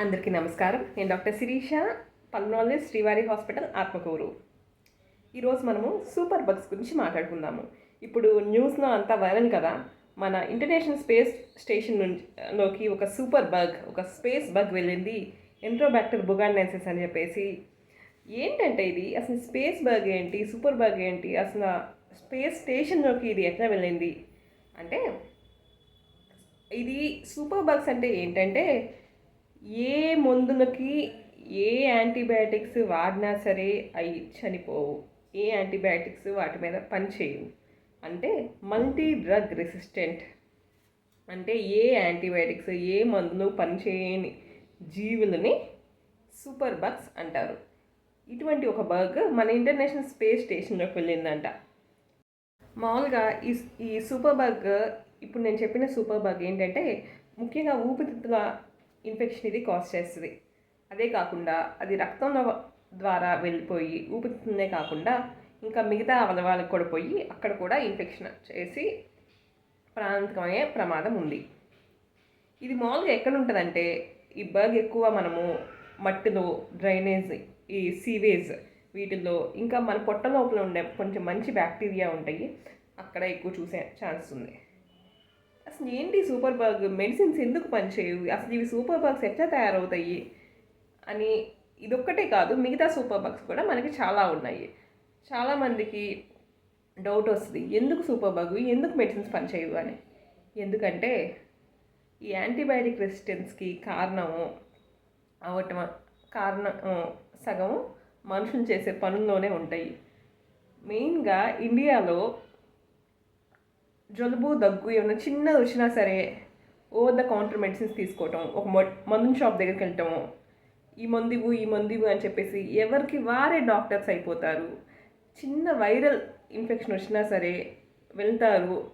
అందరికీ నమస్కారం. నేను డాక్టర్ శిరీష పల్నాలజిస్ట్ శ్రీవారి హాస్పిటల్ ఆత్మకూరు. ఈరోజు మనము సూపర్ బగ్స్ గురించి మాట్లాడుకుందాము. ఇప్పుడు న్యూస్లో అంతా వైరల్ కదా మన ఇంటర్నేషనల్ స్పేస్ స్టేషన్ నుంచి లోకి ఒక సూపర్ బగ్ ఒక స్పేస్ బగ్ వెళ్ళింది. ఎంట్రోబ్యాక్టర్ బుగాండెన్సెస్ అని చెప్పేసి. ఏంటంటే ఇది? అసలు స్పేస్ బగ్ ఏంటి? సూపర్ బగ్ ఏంటి? అసలు స్పేస్ స్టేషన్లోకి ఇది ఎట్లా వెళ్ళింది? అంటే ఇది సూపర్ బగ్స్ అంటే ఏంటంటే ఏ మందులకి ఏ యాంటీబయాటిక్స్ వాడినా సరే అవి చనిపోవు. ఏ యాంటీబయాటిక్స్ వాటి మీద పనిచేయవు అంటే మల్టీ డ్రగ్ రెసిస్టెంట్. అంటే ఏ యాంటీబయాటిక్స్ ఏ మందులు పనిచేయని జీవులని సూపర్ బగ్స్ అంటారు. ఇటువంటి ఒక బగ్ మన ఇంటర్నేషనల్ స్పేస్ స్టేషన్లోకి వెళ్ళిందంట. మామూలుగా ఈ ఈ సూపర్ బగ్ ఇప్పుడు నేను చెప్పిన సూపర్ బగ్ ఏంటంటే ముఖ్యంగా ఊపిరితిత్తుల ఇన్ఫెక్షన్ ఇది కాజ్ చేస్తుంది. అదే కాకుండా అది రక్తంలో ద్వారా వెళ్ళిపోయి ఊపిరితిత్తులనే కాకుండా ఇంకా మిగతా అవయవాలకు కూడా పోయి అక్కడ కూడా ఇన్ఫెక్షన్ చేసి ప్రాణాంతకమయ్యే ప్రమాదం ఉంది. ఇది మామూలుగా ఎక్కడ ఉంటుందంటే ఈ బగ్ ఎక్కువ మనము మట్టిలో డ్రైనేజ్ ఈ సీవేజ్ వీటిల్లో ఇంకా మన పొట్ట లోపల ఉండే కొంచెం మంచి బ్యాక్టీరియా ఉంటాయి. అక్కడ ఎక్కువ చూసే ఛాన్స్ ఉంది. అసలు ఏంటి సూపర్ బగ్? మెడిసిన్స్ ఎందుకు పనిచేయవు? అసలు ఇవి సూపర్ బగ్స్ ఎట్లా తయారవుతాయి? అని ఇదొక్కటే కాదు మిగతా సూపర్ బగ్స్ కూడా మనకి చాలా ఉన్నాయి. చాలామందికి డౌట్ వస్తుంది ఎందుకు సూపర్ బగ్? ఎందుకు మెడిసిన్స్ పనిచేయవు అని? ఎందుకంటే ఈ యాంటీబయాటిక్ రెసిస్టెన్స్కి కారణము అవటం కారణం సగం మనుషులు చేసే పనుల్లోనే ఉంటాయి. మెయిన్గా ఇండియాలో జలుబు దగ్గు ఏమైనా చిన్నది వచ్చినా సరే ఓవర్ ద కౌంటర్ మెడిసిన్స్ తీసుకోవటం ఒక మందు షాప్ దగ్గరికి వెళ్ళటం ఈ మందివు ఈ మందివు అని చెప్పేసి ఎవరికి వారే డాక్టర్స్ అయిపోతారు. చిన్న వైరల్ ఇన్ఫెక్షన్ వచ్చినా సరే వెళ్తారు.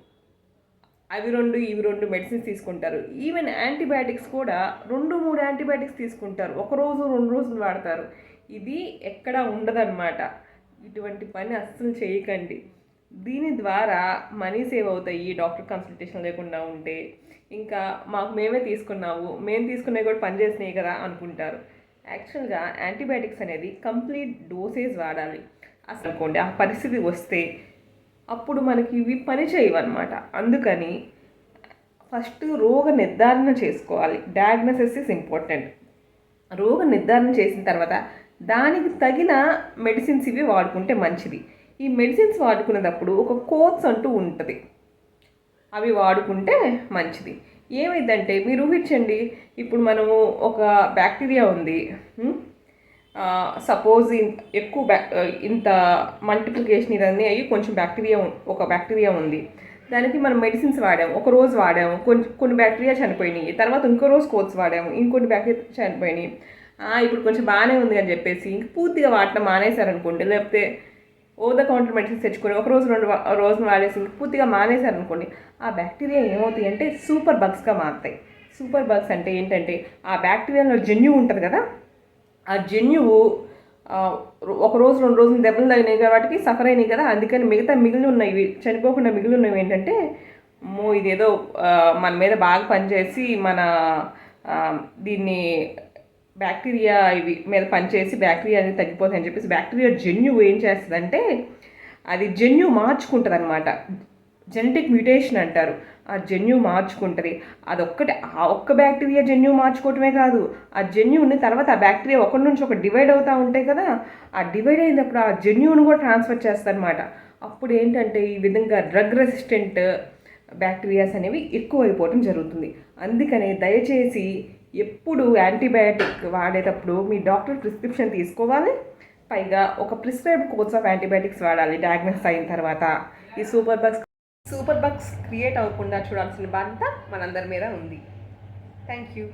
అవి రెండు ఇవి రెండు మెడిసిన్స్ తీసుకుంటారు. ఈవెన్ యాంటీబయాటిక్స్ కూడా రెండు మూడు యాంటీబయాటిక్స్ తీసుకుంటారు. ఒక రోజు రెండు రోజులు వాడతారు. ఇది ఎక్కడా ఉండదన్నమాట. ఇటువంటి పని అస్సలు చేయకండి. దీని ద్వారా మనీ సేవ్ అవుతాయి డాక్టర్ కన్సల్టేషన్ లేకుండా ఉంటే. ఇంకా మాకు మేమే తీసుకున్నాము మేము తీసుకునేవి కూడా పనిచేసినాయి కదా అనుకుంటారు. యాక్చువల్గా యాంటీబయాటిక్స్ అనేది కంప్లీట్ డోసేజ్ వాడాలి. అసలు అనుకోండి ఆ పరిస్థితి వస్తే అప్పుడు మనకి ఇవి పని చేయవన్నమాట. అందుకని ఫస్ట్ రోగ నిర్ధారణ చేసుకోవాలి. డయాగ్నోసిస్ ఇస్ ఇంపార్టెంట్ రోగ నిర్ధారణ చేసిన తర్వాత దానికి తగిన మెడిసిన్స్ ఇవి వాడుకుంటే మంచిది. ఈ మెడిసిన్స్ వాడుకునేటప్పుడు ఒక కోర్స్ అంటూ ఉంటుంది. అవి వాడుకుంటే మంచిది. ఏమైందంటే మీరు ఊహించండి ఇప్పుడు మనము ఒక బ్యాక్టీరియా ఉంది సపోజ్ ఎక్కువ బ్యా ఇంత మల్టిప్లికేషన్ ఇవన్నీ అయ్యి కొంచెం బ్యాక్టీరియా ఒక బ్యాక్టీరియా ఉంది. దానికి మనం మెడిసిన్స్ వాడాము ఒక రోజు వాడాము కొంచెం కొన్ని బ్యాక్టీరియా చనిపోయినాయి తర్వాత ఇంకో రోజు కోర్స్ వాడాము ఇంకొన్ని బ్యాక్టీరియా చనిపోయినాయి. ఇప్పుడు కొంచెం బాగానే ఉంది అని చెప్పేసి ఇంక పూర్తిగా వాడటం మానేశారనుకోండి లేకపోతే ఓద కౌంటర్ మెడిసిన్స్ తెచ్చుకొని ఒక రోజు రెండు రోజులు వాడేసి పూర్తిగా మానేశారనుకోండి ఆ బ్యాక్టీరియా ఏమవుతాయి అంటే సూపర్ బగ్స్గా మారుతాయి. సూపర్ బగ్స్ అంటే ఏంటంటే ఆ బ్యాక్టీరియాలో జన్యు ఉంటుంది కదా ఆ జన్యువు ఒక రోజు రెండు రోజులు దెబ్బలు తగినాయి కాబట్టి సఫర్ అయినాయి కదా అందుకని మిగతా మిగిలి ఉన్నవి చనిపోకుండా మిగిలి ఉన్నవి ఏంటంటే మో ఇదేదో మన మీద బాగా పనిచేసి మన దీన్ని బ్యాక్టీరియా ఇవి మీద పనిచేసి బ్యాక్టీరియా అనేది తగ్గిపోతాయని చెప్పేసి బ్యాక్టీరియా జన్యు ఏం చేస్తుందంటే అది జన్యు మార్చుకుంటుంది అనమాట జెనెటిక్ మ్యూటేషన్ అంటారు. ఆ జన్యు మార్చుకుంటుంది. అదొక్కటి ఆ ఒక్క బ్యాక్టీరియా జన్యు మార్చుకోవటమే కాదు. ఆ జన్యుని తర్వాత ఆ బ్యాక్టీరియా ఒకటి నుంచి ఒక డివైడ్ అవుతూ ఉంటాయి కదా ఆ డివైడ్ అయినప్పుడు ఆ జెన్యుని కూడా ట్రాన్స్ఫర్ చేస్తారనమాట అప్పుడు ఏంటంటే ఈ విధంగా డ్రగ్ రెసిస్టెంట్ బ్యాక్టీరియాస్ అనేవి ఎక్కువ అయిపోవటం జరుగుతుంది. అందుకని దయచేసి ఎప్పుడు యాంటీబయాటిక్ వాడేటప్పుడు మీ డాక్టర్ ప్రిస్క్రిప్షన్ తీసుకోవాలి. పైగా ఒక ప్రిస్క్రైబ్ కోర్స్ ఆఫ్ యాంటీబయాటిక్స్ వాడాలి డయాగ్నోస్ అయిన తర్వాత. ఈ super bugs super bugs create అవ్వకుండా చూడాల్సిన బాధ్యత మనందరి మీద ఉంది. Thank you